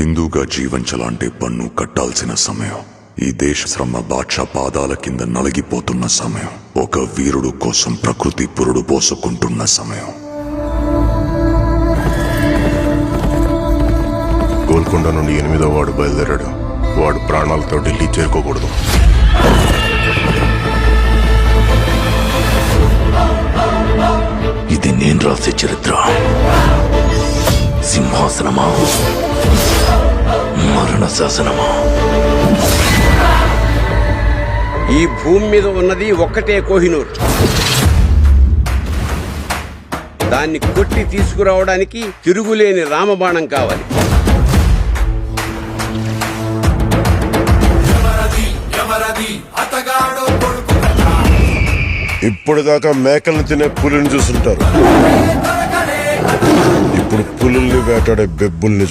హిందూగా జీవించాలంటే పన్ను కట్టాల్సిన సమయం. ఈ దేశ శ్రమ బాద్షా పాదాల కింద నలిగిపోతున్న సమయం. ఒక వీరుడు కోసం ప్రకృతి పురుడు పోసుకుంటున్న సమయం. గోల్కొండ నుండి ఎనిమిదో వాడు బయలుదేరాడు. వాడు ప్రాణాలతో ఢిల్లీ చేరుకోకూడదు. ఇది నేను రాసే చరిత్ర. సింహాసనమా? శాసనమా ఈ భూమి మీద ఉన్నది ఒక్కటే కోహినూర్. దాన్ని కొట్టి తీసుకురావడానికి తిరుగులేని రామబాణం కావాలి. ఇప్పటిదాకా మేకల్ని తినే పులిని చూసుంటారు. ఇప్పుడు పులుల్ని వేటాడే బెబ్బుల్ని